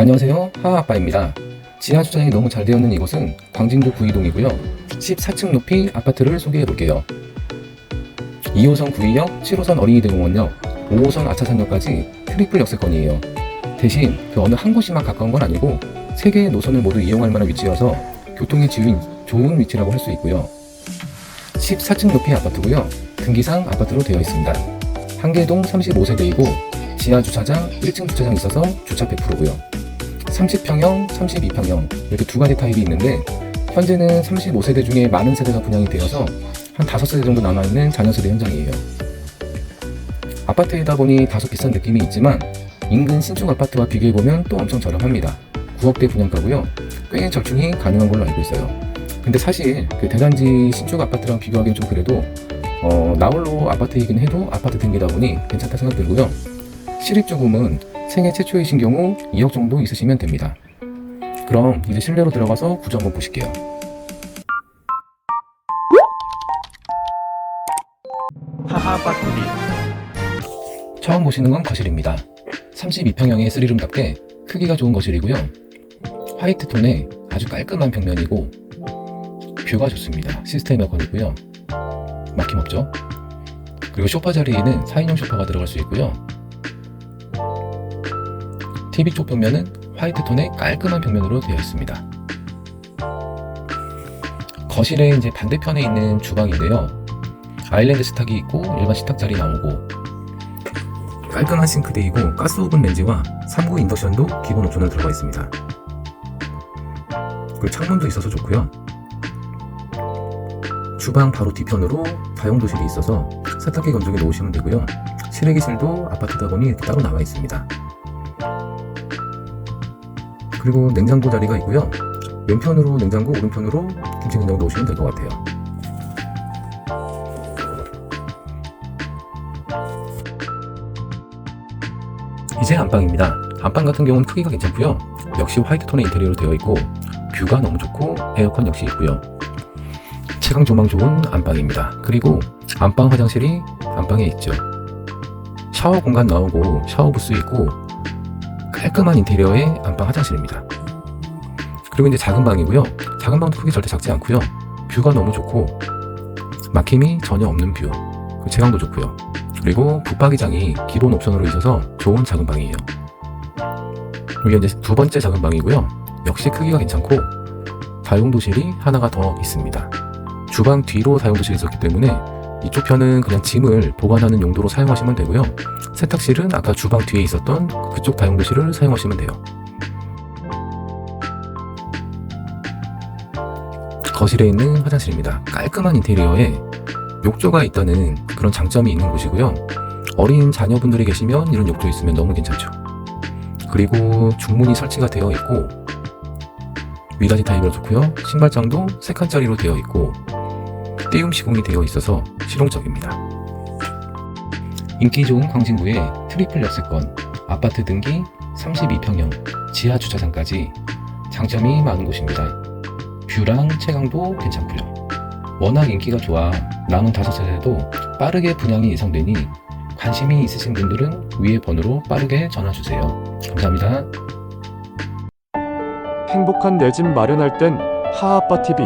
안녕하세요. 하하아빠입니다. 지하 주차장이 너무 잘 되어 있는 이곳은 광진구 구이동이고요. 14층 높이 아파트를 소개해 볼게요. 2호선 구이역, 7호선 어린이대공원역, 5호선 아차산역까지 트리플 역세권이에요. 대신 그 어느 한 곳이만 가까운 건 아니고 세 개의 노선을 모두 이용할 만한 위치여서 교통의 지위 좋은 위치라고 할 수 있고요. 14층 높이 아파트고요. 등기상 아파트로 되어 있습니다. 한계동 35세대이고 지하 주차장 1층 주차장 있어서 주차 100%고요. 30평형, 32평형 이렇게 두 가지 타입이 있는데 현재는 35세대 중에 많은 세대가 분양이 되어서 한 5세대 정도 남아있는 잔여세대 현장이에요. 아파트이다 보니 다소 비싼 느낌이 있지만 인근 신축 아파트와 비교해보면 또 엄청 저렴합니다. 9억대 분양가고요. 꽤 절충이 가능한 걸로 알고 있어요. 근데 사실 그 대단지 신축 아파트랑 비교하기엔 좀 그래도 어, 나홀로 아파트이긴 해도 아파트 등기다 보니 괜찮다 생각 들고요. 실입주금은 생애 최초이신 경우 2억 정도 있으시면 됩니다. 그럼 이제 실내로 들어가서 구조 한번 보실게요. 하하빠 처음 보시는 건 거실입니다. 32평형의 3룸답게 크기가 좋은 거실이고요. 화이트 톤의 아주 깔끔한 벽면이고 뷰가 좋습니다. 시스템 에어컨이고요. 막힘없죠? 그리고 소파 자리에는 4인용 소파가 들어갈 수 있고요. TV 쪽 벽면은 화이트 톤의 깔끔한 벽면으로 되어 있습니다. 거실의 이제 반대편에 있는 주방인데요. 아일랜드 식탁이 있고 일반 식탁 자리 나오고 깔끔한 싱크대이고 가스 오븐 렌지와 3구 인덕션도 기본 옵션으로 들어가 있습니다. 그리고 창문도 있어서 좋고요. 주방 바로 뒤편으로 다용도실이 있어서 세탁기 건조기 놓으시면 되고요. 실외기실도 아파트다 보니 따로 나와 있습니다. 그리고 냉장고 자리가 있고요. 왼편으로 냉장고, 오른편으로 김치 냉장고 놓으시면 될 것 같아요. 이제 안방입니다. 안방 같은 경우는 크기가 괜찮고요. 역시 화이트 톤의 인테리어로 되어 있고 뷰가 너무 좋고 에어컨 역시 있고요. 채광 조망 좋은 안방입니다. 그리고 안방 화장실이 안방에 있죠. 샤워 공간 나오고 샤워 부스 있고 깔끔한 인테리어의 안방 화장실입니다. 그리고 이제 작은 방이고요. 작은 방도 크게 절대 작지 않고요. 뷰가 너무 좋고 막힘이 전혀 없는 뷰. 채광도 좋고요. 그리고 붙박이장이 기본 옵션으로 있어서 좋은 작은 방이에요. 이게 이제 두 번째 작은 방이고요. 역시 크기가 괜찮고 다용도실이 하나가 더 있습니다. 주방 뒤로 다용도실이 있었기 때문에 이쪽 편은 그냥 짐을 보관하는 용도로 사용하시면 되고요. 세탁실은 아까 주방 뒤에 있었던 그쪽 다용도실을 사용하시면 돼요. 거실에 있는 화장실입니다. 깔끔한 인테리어에 욕조가 있다는 그런 장점이 있는 곳이고요. 어린 자녀분들이 계시면 이런 욕조 있으면 너무 괜찮죠. 그리고 중문이 설치가 되어 있고 위다지 타입으로 좋고요. 신발장도 세 칸짜리로 되어 있고 띄움 시공이 되어 있어서 실용적입니다. 인기 좋은 광진구의 트리플 역세권, 아파트 등기 32평형, 지하 주차장까지 장점이 많은 곳입니다. 뷰랑 채광도 괜찮고요. 워낙 인기가 좋아 남은 다섯 세대도 빠르게 분양이 예상되니 관심이 있으신 분들은 위의 번호로 빠르게 전화 주세요. 감사합니다. 행복한 내 집 마련할 땐 하하빠 TV